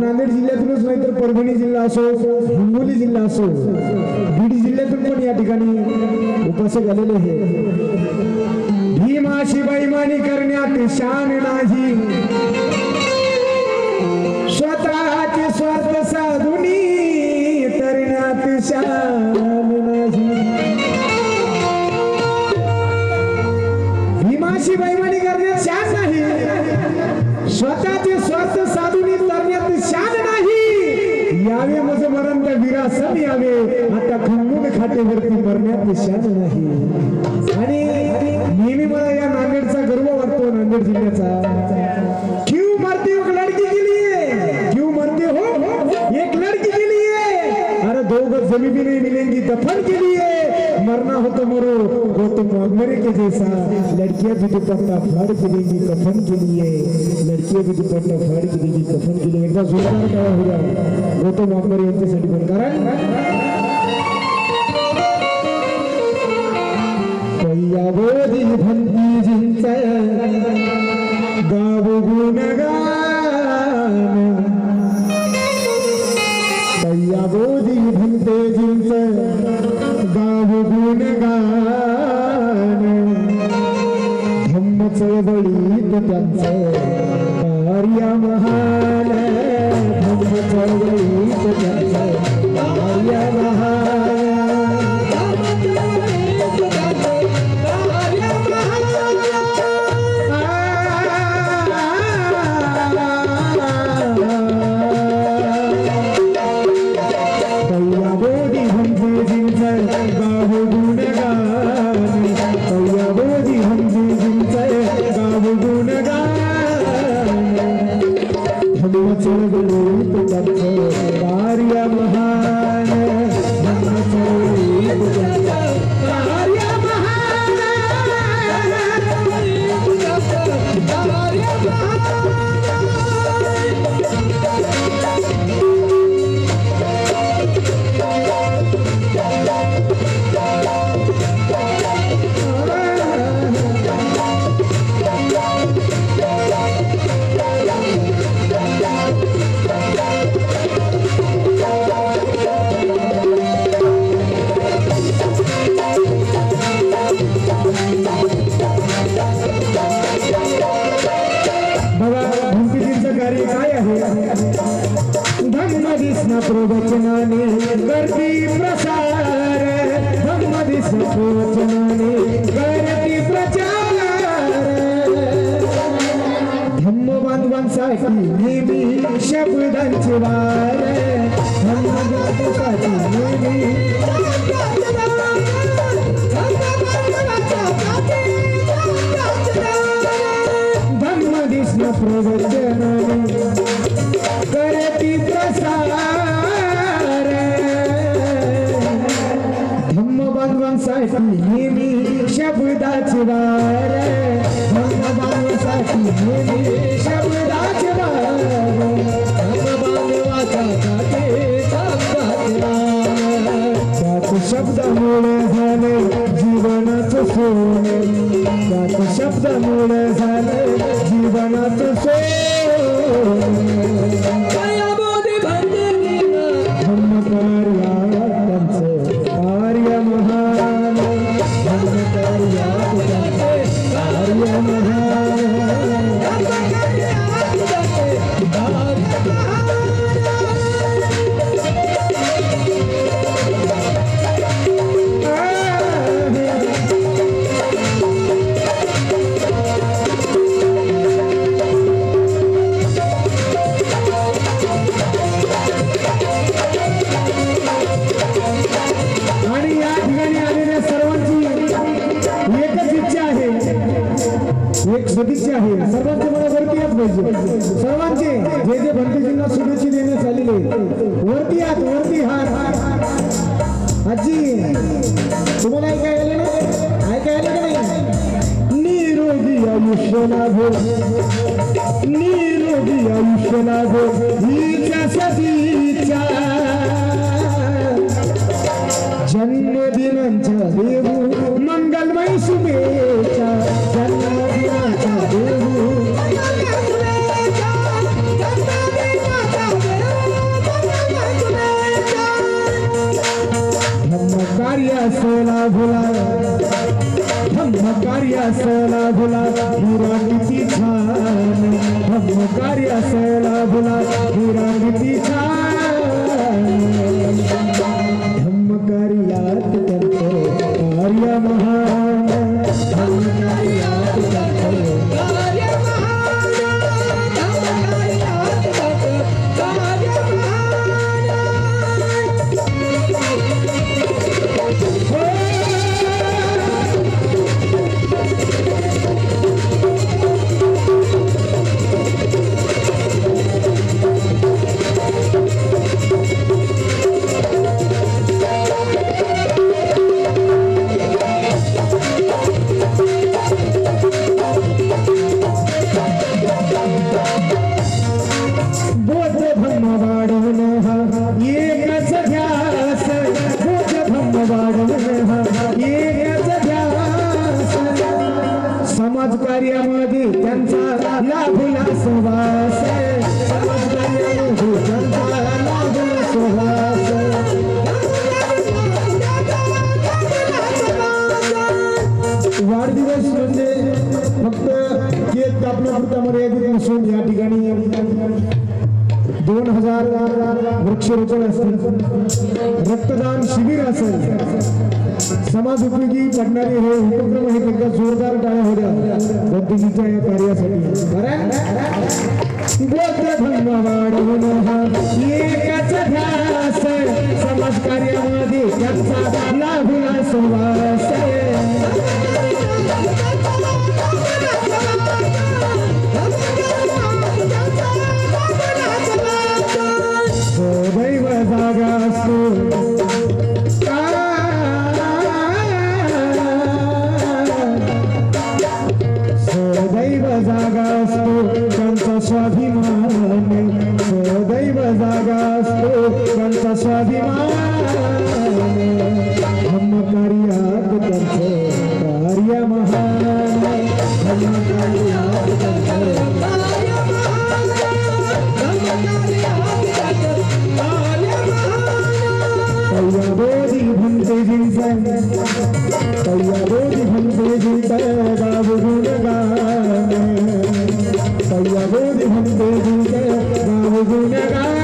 नांदेड जिल्ह्यातूनच नाही तर परभणी जिल्हा असो हिंगोली जिल्हा असो बीड जिल्ह्यातून पण या ठिकाणी उपासक आलेले आहे भीमाशी बैमानी करण्यात शान नाही. आता खंबून खाटेवरती मरण्यात शान नाही. आणि नेहमी मला या नांदेडचा गर्व वाटतो नांदेड जिल्ह्याचा. क्यू मरते एक लडकी गेली क्यू मरते हो, हो, हो एक लडकी गेली अरे दो गज जमी मिलेंगी दफन के मरना हो तो मरो वो तो मरे के जैसा. लड़कियां भी दुपट्टा फाड़ के देंगी कफन के लिए लड़कियां भी दुपट्टा फाड़ के देंगी कफन के लिए एकदा जोरदार काय होऊया गौतम वाघमारे यांच्यासाठी पण. कारण कैयावोदी भन्ती जिंच गाव गुणगान। कैयावोदी भन्ते जिंच गाव गुणगान धम्म चळवळीत त्यांचं कार्य महा धम्म प्रसार धम्म दिसना गणती प्रचार. धम्म बांधवांसाठी नेहमी शब्दांचे वार. धम्म बांधवांसाठी नेहमी शब्दाचे वार धम्म नेहमी शब्दाचे वार बांधवाचा त्याच शब्दामुळे झाले जीवनाचं सोने त्याच शब्दामुळे झाले जीवनाचं सोने एक आहे. सर्वांचे मला वरती यात पाहिजे. सर्वांचे जे जे भंतेजींना शुभेच्छा देण्यात आलेले वरती आत वरती हात. आजी तुम्हाला ऐकायला ना ऐकायला का नाही? निरोगी आयुष्य लाभो. निरोगी आयुष्य लाभो. ही त्यासाठी कार्य सोला भुला. हम कार्य सोला भुला. हिरा किती छान. धम्म कार्य सोला भुला. हिरा किती छान. वाढदिवस म्हणजे फक्त केक कापण्यापुरता मर्यादित नसून या ठिकाणी दोन हजार वृक्षरोपण असतील रक्तदान शिबिर असेल. समाज उपयोगी पडणारे हे उपक्रम हे त्यांच्या जोरदार टाळ्या होत्या. गणपतीच्या या कार्यासाठी. गोत्र एकाच ध्यास समाज कार्यामध्ये त्यांचा लाभला संवाद. गुनगान